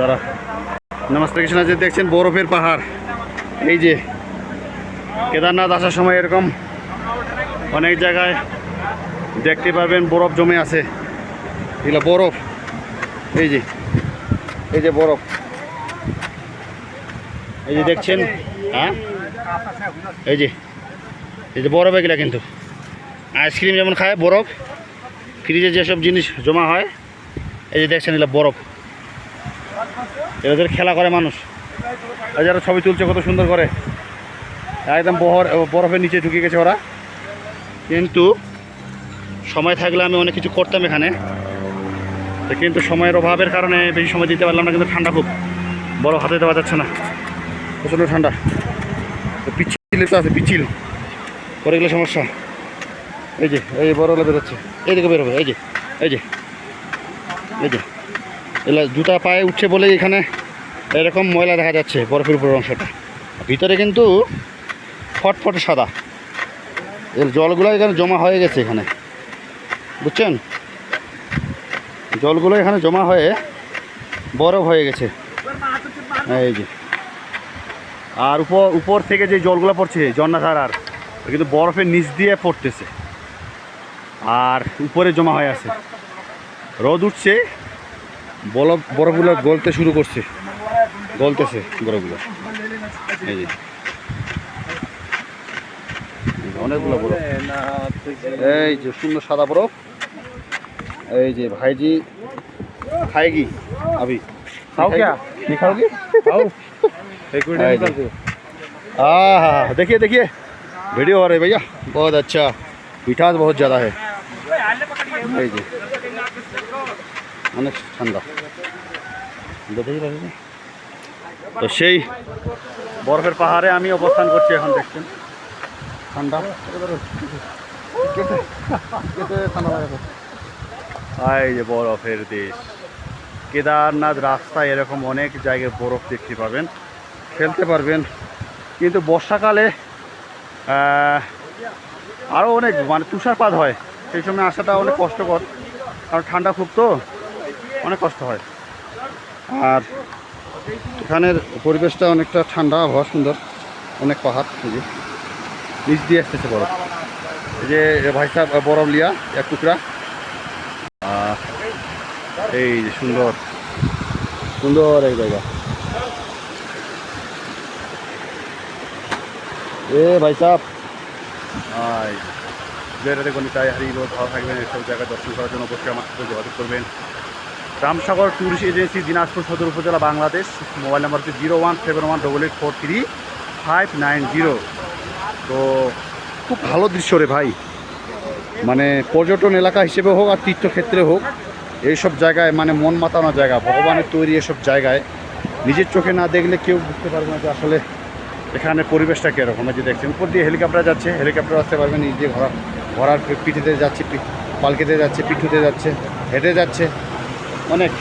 দাঁড়া। নমস্তে কৃষ্ণ যে দেখছেন বরফের পাহাড়। এই যে কেদারনাথ আসার সময় এরকম অনেক জায়গায় দেখতে পারবেন বরফ জমে আছে। এগুলো বরফ। এই যে এই যে বরফ। এই যে দেখছেন হ্যাঁ? এই যে এই যে বরফ এগুলা কিন্তু। আইসক্রিম যেমন খায় বরফ, ফ্রিজে যেসব জিনিস জমা হয়, এই যে দেখছেন এগুলো বরফ। এদের খেলা করে মানুষ। যারা ছবি তুলছে কত সুন্দর করে। একদম বহর, বরফের নিচে ঢুকে গেছে ওরা। কিন্তু সময় থাকলে আমি অনেক কিছু করতাম এখানে। কিন্তু সময়ের অভাবের কারণে বেশি সময় দিতে পারলাম না, কিন্তু ঠান্ডা খুব। বড় হাতে দেওয়া যাচ্ছে না। প্রচণ্ড ঠান্ডা। পিচ্ছিল তো আছে, পিচ্ছিল। পরে গেলে সমস্যা। এই যে, এই বড়গুলো বেরোচ্ছে। এইদিকে বেরোবে, এই যে এই যে এই যে। এগুলা জুতা পায়ে উঠছে বলেই এখানে এরকম ময়লা দেখা যাচ্ছে বরফের উপর অংশটা। ভিতরে কিন্তু ফটফটে সাদা। এর জলগুলো এখানে জমা হয়ে গেছে এখানে। বুঝছেন? জলগুলো এখানে জমা হয়ে বরফ হয়ে গেছে। এই যে। আর উপর উপর থেকে যে জলগুলো পড়ছে ঝর্ণাধারার কিন্তু বরফের নিচ দিয়ে পড়তেছে। আর উপরে জমা হয়ে আছে। রোদ উঠছে। বরফ বরফগুলো গলতে শুরু করছে। গলতেছে বরফগুলো এই যে। অনেকগুলো বরফ এই যে সুন্দর সাদা বরফ এই যে ভাইজি। খাইগি আবি। খাও কে? ভিডিও আর খাও हाँ देखिए देखिए वीडियो हो रही অনেক ঠান্ডা। দেখেই পাচ্ছি তো সেই বরফের পাহাড়ে আমি অবস্থান করছি এখন, দেখছেন? ঠান্ডা। এই যে বরফের দেশ। কেদারনাথ রাস্তায় এরকম অনেক জায়গায় বরফ দেখতে পাবেন খেলতে পারবেন। কিন্তু বর্ষাকালে আরও অনেক মানে তুষারপাত হয়। সেই সময় আসাটা অনেক কষ্টকর, কারণ ঠান্ডা খুব তো। অনেক কষ্ট হয়। আর এখানের পরিবেশটা অনেকটা ঠান্ডা, আবহাওয়া সুন্দর, অনেক পাহাড় নিচ দিয়ে আসতেছে বরফ। এই যে ভাই সাহেব, বরফ লিয়া, এক টুকরা। এই যে সুন্দর সুন্দর এক জায়গা। এ ভাই সাহেব। দেখুন, তাই হারিয়ে ভালো থাকবেন, এসব জায়গায় দর্শন করার জন্য অবশ্যই আমার সাথে যোগাযোগ করবেন। Ramsagar tourist agency Dinajpur Sadar Upazila Bangladesh, mobile number হচ্ছে zero one seven one double eight four three five nine zero. তো খুব ভালো দৃশ্য রে ভাই। মানে পর্যটন এলাকা হিসেবে হোক আর তীর্থক্ষেত্রে হোক, এইসব জায়গায় মানে মন মাতানো জায়গা, ভগবানের তৈরি এসব জায়গায় নিজের চোখে না দেখলে কেউ বুঝতে পারবে না যে আসলে এখানে পরিবেশটা কীরকম। যে দেখছেন, উপর দিয়ে হেলিকপ্টার যাচ্ছে, হেলিকপ্টার আসতে পারবেন নিজে ঘোরা ঘোড়ার পি- পিঠেতে যাচ্ছে পালকিতে যাচ্ছে পিঠুতে যাচ্ছে, হেঁটে যাচ্ছে। অনেক